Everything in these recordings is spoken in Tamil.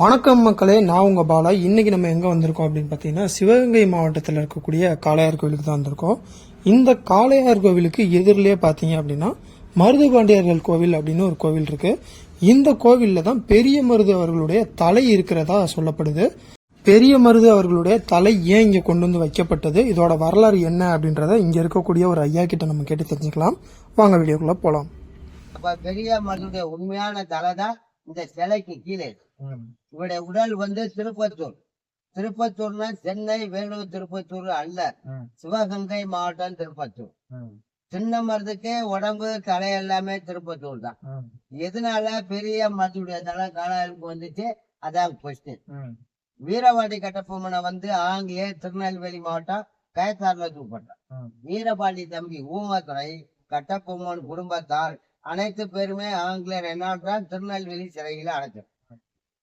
வணக்கம் மக்களே நான் உங்க பாலா. இன்னைக்கு நம்ம எங்க வந்திருக்கோம் அப்படின்னு பார்த்தீங்கன்னா சிவகங்கை மாவட்டத்தில் இருக்கக்கூடிய காளையார் கோவிலுக்கு தான் வந்திருக்கோம். இந்த காளையார் கோவிலுக்கு எதிரிலேயே பார்த்தீங்க அப்படின்னா மருதுபாண்டியர்கள் கோவில் அப்படின்னு ஒரு கோவில் இருக்கு. இந்த கோவில்ல தான் பெரிய மருது அவர்களுடைய தலை இருக்கிறதா சொல்லப்படுது. பெரிய மருது அவர்களுடைய தலை ஏன் இங்க கொண்டு வந்து வைக்கப்பட்டது? இதோட வரலாறு என்ன அப்படின்றத இங்க இருக்கக்கூடிய ஒரு ஐயா கிட்ட நம்ம கேட்டு தெரிஞ்சுக்கலாம். வாங்க வீடியோக்குள்ள போலாம். பெரிய மருதுடைய உண்மையான தலை தான் இந்த சிலைக்கு கீழே இருக்கு. இவருடைய உடல் வந்து திருப்பத்தூர். திருப்பத்தூர்னா சென்னை வேலூர் திருப்பத்தூர் அல்ல. சிவகங்கை மாவட்டம் திருப்பத்தூர். சின்ன மருதுக்கே உடம்பு தலை எல்லாமே திருப்பத்தூர் தான். எதனால பெரிய மருதுடைய தலை காலாளுக்கு வந்துச்சு? அதான் கொஸ்டின் வீரபாண்டி கட்டபொம்மனை வந்து ஆங்கிலேய திருநெல்வேலி மாவட்டம் கயத்தாறுல தூக்கப்பட்டான் வீரபாண்டி தம்பி ஊமத்துறை கட்டபொம்மன் குடும்பத்தார் அனைத்து பேருமே ஆங்கிலேயர் என்ன திருநெல்வேலி சிறையில அடைச்சார்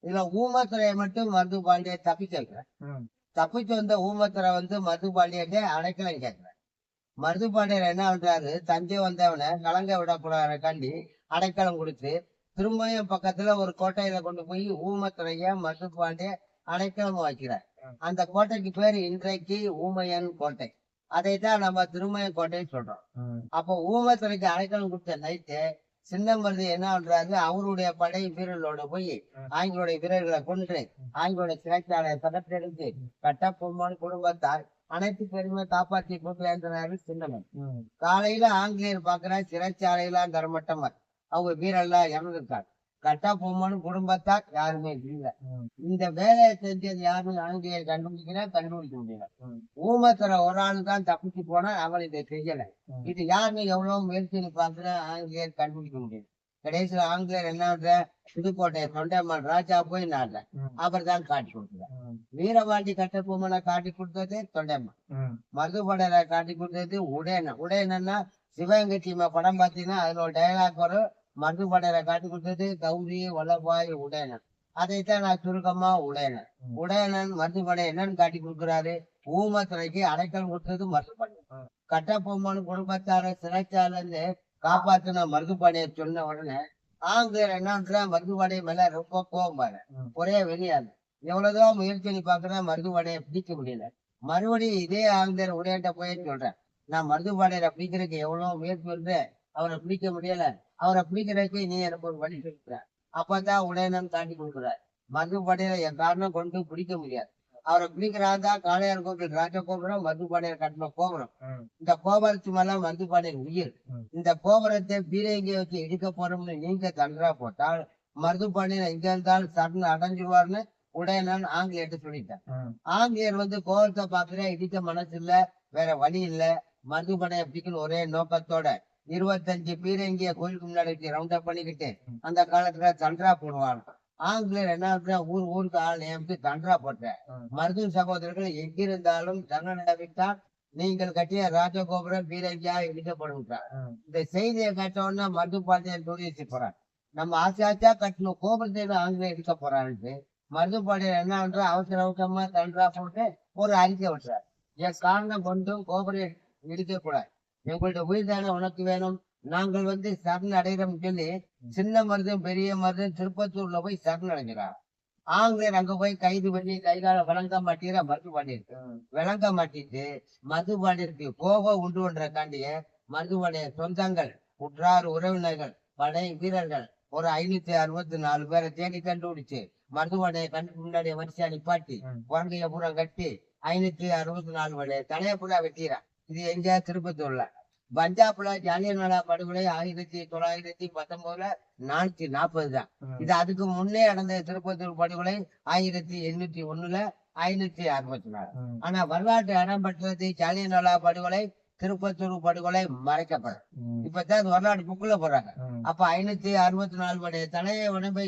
இதுல ஊமத்துறையை மட்டும் மருது பாண்டிய தப்பிச்சு வைக்கிறேன் தப்பிச்சு வந்த ஊமத்துறை வந்து மருது பாண்டியட்டே அடைக்கலம் கேட்கிறேன் மருது பாண்டியர் என்ன பண்றாரு? தஞ்சை வந்தவனை கலங்க விடக்கூடாத கண்டி அடைக்கலம் கொடுத்து திரும்பியும் பக்கத்துல ஒரு கோட்டையில கொண்டு போய் ஊமத்துறைய மருது பாண்டிய அடைக்கலம் வைக்கிறார். அந்த கோட்டைக்கு பேர் இன்றைக்கு ஊமையன் கோட்டை. அதைத்தான் நம்ம திருமயம் கோட்டைன்னு சொல்றோம். அப்போ ஊமத்துறைக்கு அடைக்கலம் கொடுத்த நைட்டு சின்னமருது என்ன பண்றாரு அவருடைய படை வீரர்களோட போய் ஆங்கிலோடைய வீரர்களை கொன்று ஆங்கிலோட சிறைச்சாலையை தகர்த்தெடுத்து கட்டபொம்மன் குடும்பத்தார் அனைத்து பேருமே காப்பாற்றி கொடுக்கலான்றாரு சின்னமன் காலையில ஆங்கிலேயர் பாக்குற சிறைச்சாலையில தரமட்டமர் அவங்க வீரர்லாம் இறந்துருக்காங்க கட்டபொம்மன் குடும்பத்தார் யாருமே இல்ல. இந்த வேலையை செஞ்சது யாருன்னு ஆங்கிலேயர் கண்டுபிடிக்கிறா கண்டுபிடிக்க முடியல. ஊமத்துறை ஒரு ஆளு தான் தப்பிச்சு போனா அவன் இதை செய்யல. இது யாருன்னு எவ்வளவு முயற்சி பாக்குற ஆங்கிலேயர் கண்டுபிடிக்க முடியல. கடைசியில ஆங்கிலேயர் என்ன புதுக்கோட்டை தொண்டைமான் ராஜா போய் நாடுற. அவர் தான் காட்டி கொடுத்தார் வீரபாண்டி கட்டபொம்மனை காட்டி கொடுத்தது தொண்டைமான் மருதுபடரை காட்டி கொடுத்தது உடையண்ணன் உடையண்ணன்னா சிவகங்கை படம் பார்த்தீங்கன்னா அதுல ஒரு டயலாக் வரும். மருதுபடரை காட்டி கொடுத்தது கௌரி வல்லபாய் உடையண்ணன் அதைத்தான் நான் சுருக்கமா உடையண்ணன் உடையண்ணன் மருதுபடை என்னன்னு காட்டி கொடுக்குறாரு? ஊமத்துறைக்கு அடைக்கல் கொடுத்தது மருதுபடை கட்டபொம்மன் குடும்பத்தார சிறைச்சால இருந்து காப்பாத்தின மருதுபாடியை சொன்ன உடனே ஆங்கிலேயர் என்ன மருதுபாடை மேல ரொம்ப கோபம் பாரு ஒரே வெளியாது எவ்வளவுதான் முயற்சி பண்ணி பாக்குறேன் மருதுபாடையை பிடிக்க முடியல. மறுபடியும் இதே ஆங்கிலேயர் உடையிட்ட போய் சொல்றேன். நான் மருதுபாடையில பிடிக்கிறதுக்கு எவ்வளவு முயற்சி பண்றேன். அவரை பிடிக்க முடியல. அவரை பிடிக்கிறதுக்கு நீ எனக்கு ஒரு வழி சொல்ற அப்பதான் உடையனன் காட்டி கொடுக்குறாரு. மருதுபாடையில என் காரணம் கொண்டு பிடிக்க முடியாது. அவரை பிடிக்கிறாந்தா காளையார் கோவில் ராஜ கோபுரம் மருதுபாடையர் கட்டின கோபுரம். இந்த கோபுரத்து மேல மருதுபாடையர் உயிர். இந்த கோபுரத்தை பீரங்கி வச்சு இடிக்க போறோம்னு நீங்க தண்டரா போட்டால் மருதுபாண்டியன் எங்க இருந்தாலும் சடன்னு அடைஞ்சிருவார்னு உடையனன் ஆங்கிலேயர்கிட்ட சொல்லிட்டான். ஆங்கிலேயர் வந்து கோபுரத்தை பாக்குற இடிக்க மனசு இல்ல வேற வழி இல்ல. மருதுபாடையை பிடிக்கணும் ஒரே நோக்கத்தோட இருபத்தஞ்சு பீரங்கிய கோயிலுக்கு முன்னாடி ரவுண்ட் அப் பண்ணிக்கிட்டு அந்த காலத்துல தண்டரா போடுவாங்க. ஆங்கிலேயர் என்ன பண்றா, ஊர் ஊருக்கு ஆள் நியமித்து தண்டரா போட்ட மருது சகோதரர்கள் எங்கிருந்தாலும் தன்னடவிட்டால் நீங்கள் கட்டிய ராஜகோபுரம் பீரங்கியா இடிக்கப்படும் இந்த செய்தியை கேட்ட உடனே மருது பாண்டியன் துணிச்சு போறான் நம்ம ஆசை ஆசையா கட்டணும் கோபுரத்தை ஆங்கிலம் எடுக்க போறான்ட்டு மருது பாண்டியன் என்ன பண்றா அவசர அவசரமா தண்டரா போட்டு ஒரு அறிக்கை விட்டுறாரு. என் காரணம் கொண்டும் கோபுரம் இடிக்க கூடாது எங்கள்ட்ட உயிர் தானே உனக்கு வேணும். நாங்கள் வந்து சரண் அடைகிறோம் சொல்லி சின்ன மருதும் பெரிய மருதும் திருப்பத்தூர்ல போய் சரண் அடைஞ்சிறான் ஆங்கிலேயர் அங்க போய் கைது பண்ணி கை கால விளங்க மாட்டீர மருது பாண்டியிருக்கு விளங்க மாட்டிட்டு மது பாண்டியருக்கு கோபம் உண்டு பண்ற காண்டிய மருது பாண்டிய சொந்தங்கள் உற்றார் உறவினர்கள் படை வீரர்கள் ஒரு ஐநூத்தி அறுபத்தி நாலு பேரை தேடி கண்டுபிடிச்சு மருதுபாடைய கண்டு முன்னாடி வரிசையா நிப்பாட்டி குழந்தைய பூரா கட்டி ஐநூத்தி அறுபத்தி நாலு படைய தலைய பூரா வெட்டிறான் இது எங்க திருப்பத்தூர்ல? பஞ்சாப்ல ஜாலியன்வாலா படுகொலை ஆயிரத்தி தொள்ளாயிரத்தி பத்தொன்பதுல நானூத்தி நாற்பது தான் இது அதுக்கு முன்னே நடந்த திருப்பத்தூர் படுகொலை ஆயிரத்தி எண்ணூத்தி ஒண்ணுல ஐநூத்தி அறுபத்தி நாலு ஆனா வரலாற்று இடம் பெற்றது ஜாலியன்வாலா படுகொலை திருப்பத்தூர் படுகொலை மறைக்கப்படும். இப்பதான் அது வரலாற்று புக்குல போறாங்க அப்ப ஐநூத்தி அறுபத்தி நாலு படைய தலையை உடம்பை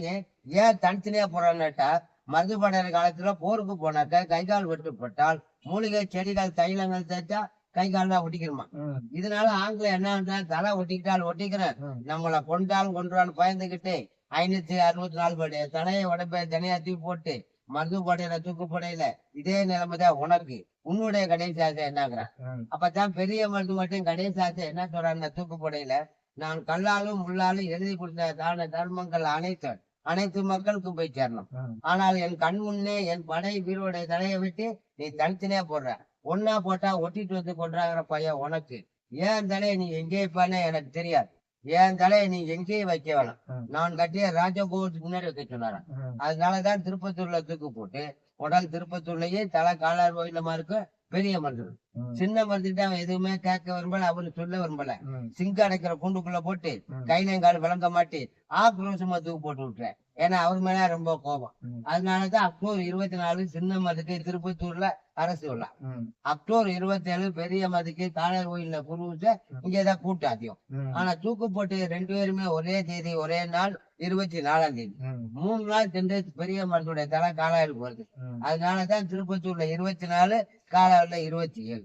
ஏன் தனித்தனியா போறான்னுட்டா மருதுபடையர் காலத்துல போருக்கு போனாக்க கை கால் வெட்டுப்பட்டால் மூலிகை செடிகள் தைலங்கள் தேய்ச்சா கை கால்லாம் ஒட்டிக்கிறோமா இதனால ஆங்கிலம் என்ன தலை ஒட்டிக்கிட்டால் ஒட்டிக்கிறேன். நம்மளை கொண்டாலும் கொன்றாலும் பயந்துகிட்டு ஐநூத்தி அறுபத்தி நாலு படைய தலையை உடம்பை தனியா தூக்கி போட்டு மருது படையில தூக்கு படையில இதே நிலைமைதான் உனக்கு. உன்னுடைய கடைசி ஆசை என்னங்கிறான். அப்பதான் பெரிய மருந்து மட்டும் கடைசி ஆசை என்ன சொல்றாங்க தூக்கு படையில நான் கல்லாலும் முள்ளாலும் எழுதி கொடுத்த தான தர்மங்கள் அனைத்தும் அனைத்து மக்களுக்கும் போய் சேரணும். ஆனால் என் கண் முன்னே என் படை வீரோடைய தலையை விட்டு நீ தனித்தனியா போடுற. ஒன்னா போட்டா ஒட்டிட்டு வந்து கொண்டாங்கிற பையன் உனக்கு. ஏன் தலையை நீ எங்கே வைப்பானே எனக்கு தெரியாது. என் தலையை நீ எங்கேயும் வைக்க வேணாம். நான் கட்டிய ராஜகோபுரத்துக்கு முன்னாடி வைக்க சொன்னாரன் அதனாலதான் திருப்பத்தூர்ல தூக்கு போட்டு உடல் திருப்பத்தூர்லயே தலை காலார் கோயிலமா இருக்கு பெரிய மருத்துவ சின்ன மருத்துக்கிட்ட அவன் எதுவுமே கேட்க விரும்பல அவரு சொல்ல விரும்பல. சிங்க அடைக்கிற கூண்டுக்குள்ள போட்டு கையிலங்கால் விளங்க மாட்டி ஆக்ரோஷமா தூக்கு போட்டு விட்டுறேன் ஏன்னா அவர் மேல ரொம்ப கோபம். அதனாலதான் அக்டோபர் இருபத்தி நாலு சின்ன மதுக்கு திருப்பத்தூர்ல அரசு விழா. அக்டோபர் இருபத்தி ஏழு பெரிய மதுக்கு காலர் கோயில்ல குருவிச்சு இங்கதான் கூட்டம் அதிகம் ஆனா தூக்கு போட்டு ரெண்டு பேருமே ஒரே தேதி ஒரே நாள் இருபத்தி நாலாம் தேதி மூணு நாள் சென்று பெரிய மருத்துடைய தலை காலாயிருக்கு வருது அதனாலதான் திருப்பத்தூர்ல இருபத்தி நாலு காலாயில இருபத்தி ஏழு